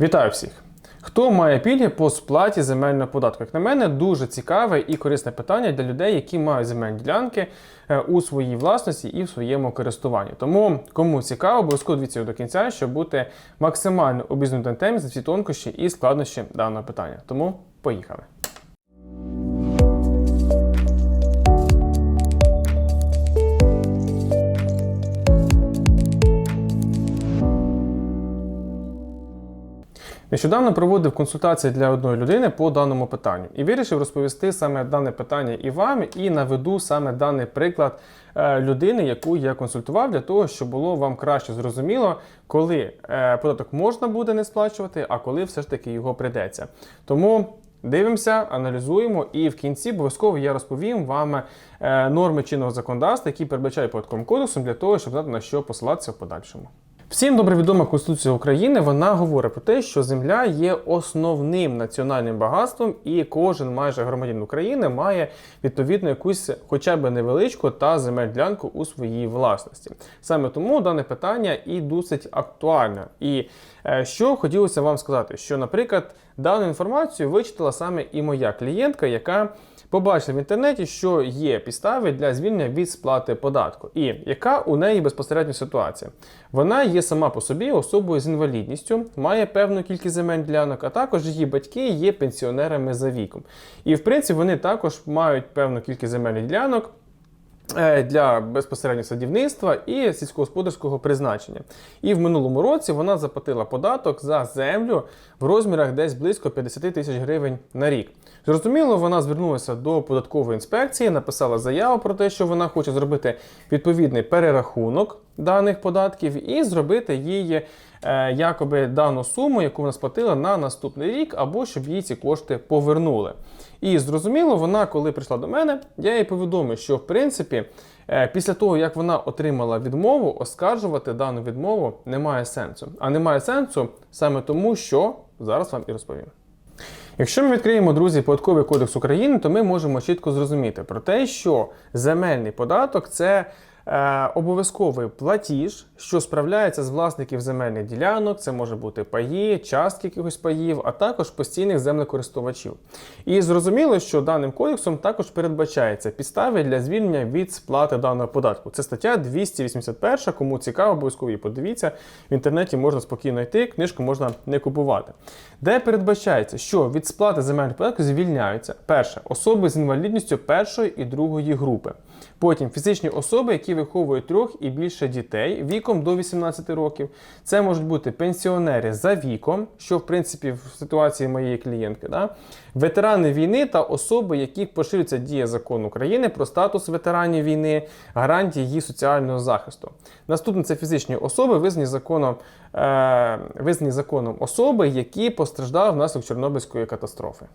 Вітаю всіх! Хто має пільги по сплаті земельного податку? Як на мене, дуже цікаве і корисне питання для людей, які мають земельні ділянки е, у своїй власності і в своєму користуванні. Тому, кому цікаво, обов'язково дивіться до кінця, щоб бути максимально обізнаним темі за всі тонкощі і складнощі даного питання. Тому поїхали. Нещодавно проводив консультації для одної людини по даному питанню і вирішив розповісти саме дане питання і вам, і наведу саме даний приклад е, людини, яку я консультував, для того, щоб було вам краще зрозуміло, коли е, податок можна буде не сплачувати, а коли все ж таки його прийдеться. Тому. Дивимося, аналізуємо, і в кінці обов'язково я розповім вам е, норми чинного законодавства, які передбачають податковим кодексом, для того, щоб знати на що посилатися в подальшому. Всім добре відома Конституція України. Вона говорить про те, що земля є основним національним багатством, і кожен майже громадянин України має відповідно якусь, хоча б невеличку та земель ділянку у своїй власності. Саме тому дане питання і досить актуальне. І е, що хотілося вам сказати, що, наприклад, дану інформацію вичитала саме і моя клієнтка, яка побачила в інтернеті, що є підстави для звільнення від сплати податку, і яка у неї безпосередньо ситуація. Вона є сама по собі особою з інвалідністю, має певну кількість земель ділянок, а також її батьки є пенсіонерами за віком. І в принципі вони також мають певну кількість земельних ділянок. е, Для безпосередньо садівництва і сільськогосподарського призначення. І в минулому році вона заплатила податок за землю в розмірах десь близько 50 тисяч гривень на рік. Зрозуміло, вона звернулася до податкової інспекції, написала заяву про те, що вона хоче зробити відповідний перерахунок даних податків і зробити її е, якоби дану суму, яку вона сплатила на наступний рік, або щоб їй ці кошти повернули. І зрозуміло, вона, коли прийшла до мене, я їй повідомив, що в принципі, е, після того, як вона отримала відмову, оскаржувати дану відмову немає сенсу. А немає сенсу саме тому, що зараз вам і розповім. Якщо ми відкриємо, друзі, податковий кодекс України, то ми можемо чітко зрозуміти про те, що земельний податок це обов'язковий платіж, що справляється з власників земельних ділянок, це може бути паї, частки якихось паїв, а також постійних землекористувачів. І зрозуміло, що даним кодексом також передбачається підстави для звільнення від сплати даного податку. Це стаття 281, кому цікаво, обов'язково подивіться. В інтернеті можна спокійно йти, книжку можна не купувати. Де передбачається, що від сплати земельних податків звільняються перше особи з інвалідністю першої і другої групи. Потім фізичні особи, які виховують трьох і більше дітей віком до 18 років. Це можуть бути пенсіонери за віком, що в принципі в ситуації моєї клієнтки, да? ветерани війни та особи, яких поширюється дія закону України про статус ветеранів війни, гарантії її соціального захисту. Наступне це фізичні особи, визнані законом, е, визнані законом особи, які постраждали внаслідок Чорнобильської катастрофи.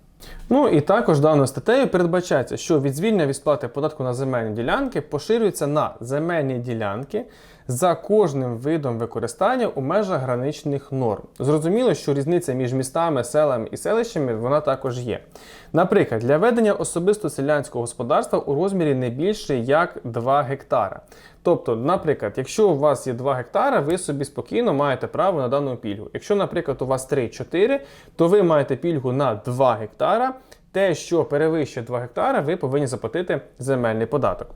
Ну і також даною статтею передбачається, що від звільнення від сплати податку на земельні ділянки поширюється на земельні ділянки за кожним видом використання у межах граничних норм. Зрозуміло, що різниця між містами, селами і селищами вона також є. Наприклад, для ведення особисто селянського господарства у розмірі не більше як 2 гектара. Тобто, наприклад, якщо у вас є 2 гектара, ви собі спокійно маєте право на дану пільгу. Якщо, наприклад, у вас 3-4, то ви маєте пільгу на 2 гектара. Те, що перевищує 2 гектара, ви повинні заплатити земельний податок.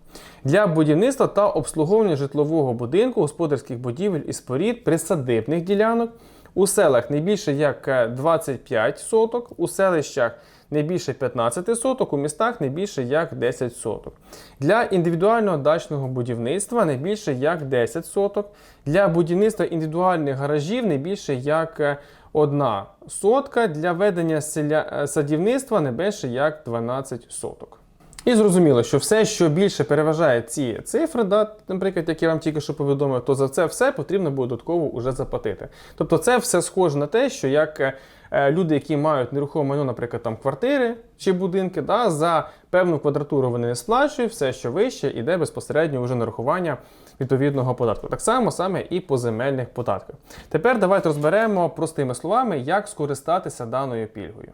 Для будівництва та обслуговування житлового будинку, господарських будівель і спорід, присадибних ділянок у селах не більше як е, 25 соток, у селищах не більше 15 соток, у містах не більше як 10 соток. Для індивідуального дачного будівництва не більше як 10 соток. Для будівництва індивідуальних гаражів не більше як одна сотка. Для ведення е, садівництва не менше як 12 соток. І зрозуміло, що все, що більше переважає ці цифри, да, наприклад, як я вам тільки що повідомив, то за це все потрібно буде додатково вже заплатити. Тобто це все схоже на те, що як е, люди, які мають нерухоме майно, наприклад, там квартири чи будинки, да, за певну квадратуру вони не сплачують, все, що вище, іде безпосередньо вже нарахування відповідного податку. Так само саме і по земельних податках. Тепер давайте розберемо простими словами, як скористатися даною пільгою.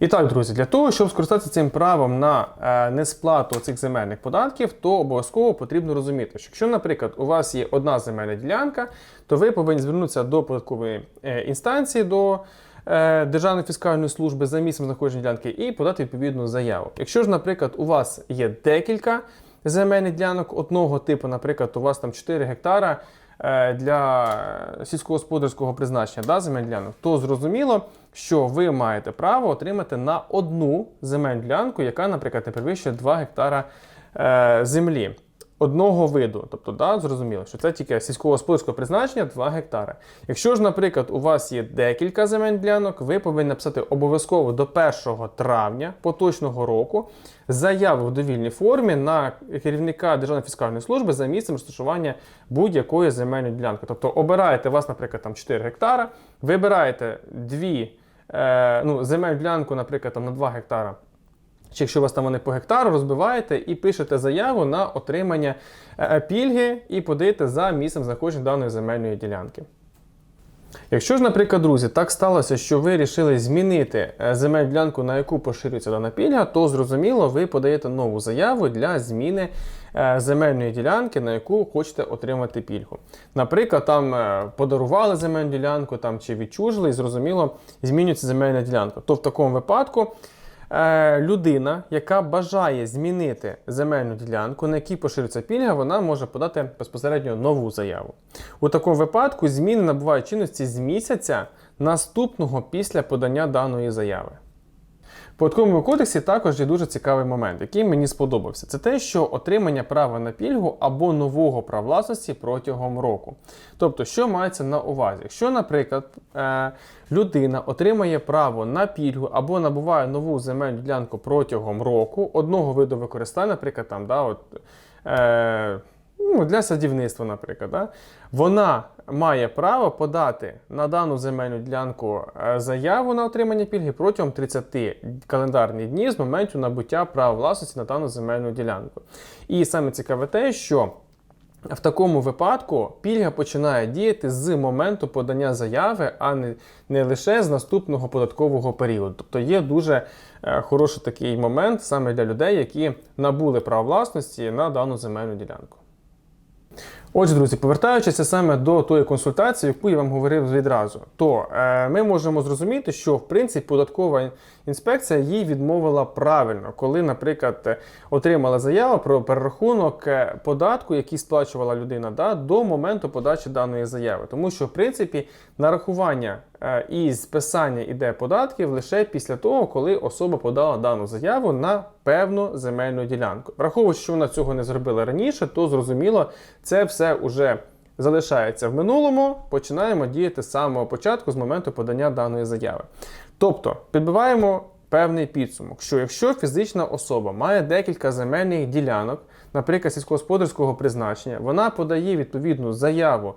І так, друзі, для того, щоб скористатися цим правом на е, несплату цих земельних податків, то обов'язково потрібно розуміти, що якщо, наприклад, у вас є одна земельна ділянка, то ви повинні звернутися до податкової е, інстанції, до е, Державної фіскальної служби за місцем знаходження ділянки і подати відповідну заяву. Якщо ж, наприклад, у вас є декілька земельних ділянок одного типу, наприклад, у вас там 4 гектара для сільськогосподарського призначення да, земельних ділянок, то зрозуміло, що ви маєте право отримати на одну земельну ділянку, яка, наприклад, не перевищує 2 гектара е, землі. Одного виду, тобто, да, зрозуміло, що це тільки сільськогосподарського призначення 2 гектари. Якщо ж, наприклад, у вас є декілька земельних ділянок, ви повинні написати обов'язково до 1 травня поточного року заяву в довільній формі на керівника Державної фіскальної служби за місцем розташування будь-якої земельної ділянки. Тобто обираєте у вас, наприклад, там 4 гектара, вибираєте дві е, ну, земельну ділянку, наприклад, там на 2 гектара. Чи якщо у вас там вони по гектару, розбиваєте і пишете заяву на отримання е, пільги і подаєте за місцем знаходження даної земельної ділянки. Якщо ж, наприклад, друзі, так сталося, що ви рішили змінити е, земельну ділянку, на яку поширюється дана пільга, то зрозуміло, ви подаєте нову заяву для зміни е, земельної ділянки, на яку хочете отримати пільгу. Наприклад, там е, подарували земельну ділянку там, чи відчужили, і зрозуміло, змінюється земельна ділянка. То в такому випадку людина, яка бажає змінити земельну ділянку, на якій поширюється пільга, вона може подати безпосередньо нову заяву. У такому випадку зміни набувають чинності з місяця наступного після подання даної заяви. Податковому кодексі також є дуже цікавий момент, який мені сподобався. Це те, що отримання права на пільгу або нового права власності протягом року. Тобто, що мається на увазі? Якщо, наприклад, е, людина отримає право на пільгу або набуває нову земельну ділянку протягом року одного виду використання, наприклад, там, да, от, е, ну, для садівництва, наприклад, да, вона має право подати на дану земельну ділянку е, заяву на отримання пільги протягом 30 календарних днів з моменту набуття права власності на дану земельну ділянку. І саме цікаве те, що в такому випадку пільга починає діяти з моменту подання заяви, а не, не лише з наступного податкового періоду. Тобто є дуже е, хороший такий момент саме для людей, які набули право власності на дану земельну ділянку. Отже, друзі, повертаючися саме до тої консультації, яку я вам говорив відразу, то е, ми можемо зрозуміти, що в принципі податкова інспекція їй відмовила правильно, коли, наприклад, отримала заяву про перерахунок е, податку, який сплачувала людина, да, до моменту подачі даної заяви. Тому що, в принципі, нарахування е, і списання іде податків лише після того, коли особа подала дану заяву на певну земельну ділянку. Враховуючи, що вона цього не зробила раніше, то зрозуміло, це все вже залишається в минулому. Починаємо діяти з самого початку, з моменту подання даної заяви. Тобто, підбиваємо певний підсумок, що якщо фізична особа має декілька земельних ділянок, наприклад, сільськогосподарського призначення, вона подає відповідну заяву,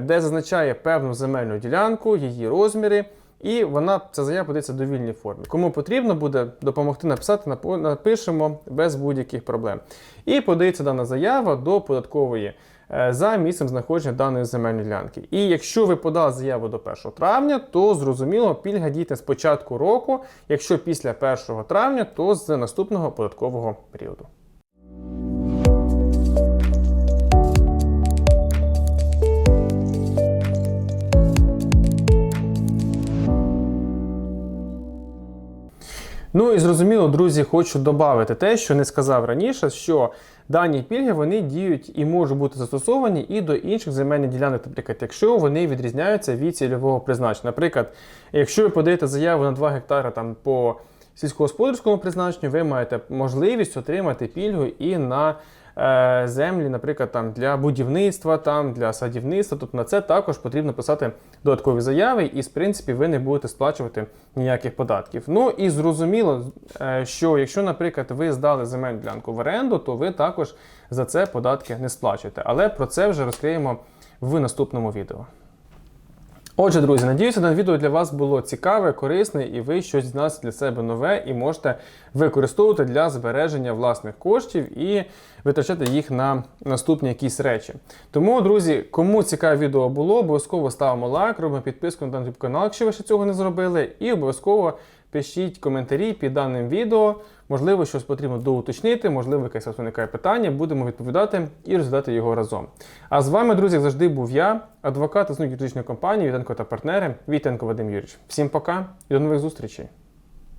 де зазначає певну земельну ділянку, її розміри. І вона ця заява подається в довільній формі. Кому потрібно буде допомогти написати, напишемо без будь-яких проблем. І подається дана заява до податкової е, за місцем знаходження даної земельної ділянки. І якщо ви подали заяву до 1 травня, то зрозуміло, пільга дійте з початку року. Якщо після 1 травня, то з наступного податкового періоду. Ну і зрозуміло, друзі, хочу додати те, що не сказав раніше, що дані пільги вони діють і можуть бути застосовані і до інших земельних ділянок, наприклад, якщо вони відрізняються від цільового призначення. Наприклад, якщо ви подаєте заяву на 2 гектари там по сільськогосподарському призначенню, ви маєте можливість отримати пільгу і на е, землі, наприклад, там для будівництва, там для садівництва. Тобто на це також потрібно писати додаткові заяви, і в принципі ви не будете сплачувати ніяких податків. Ну і зрозуміло, е, що якщо, наприклад, ви здали земельну ділянку в оренду, то ви також за це податки не сплачуєте. Але про це вже розкриємо в наступному відео. Отже, друзі, надіюся, дане відео для вас було цікаве, корисне, і ви щось з нас для себе нове і можете використовувати для збереження власних коштів і витрачати їх на наступні якісь речі. Тому, друзі, кому цікаве відео було, обов'язково ставимо лайк, робимо підписку на YouTube канал, якщо ви ще цього не зробили, і обов'язково пишіть коментарі під даним відео. Можливо, щось потрібно доуточнити, можливо, якесь вас виникає питання, будемо відповідати і розглядати його разом. А з вами, друзі, як завжди був я, адвокат з юридичної компанії Вітенко та партнери Вітенко Вадим Юрійович. Всім пока і до нових зустрічей!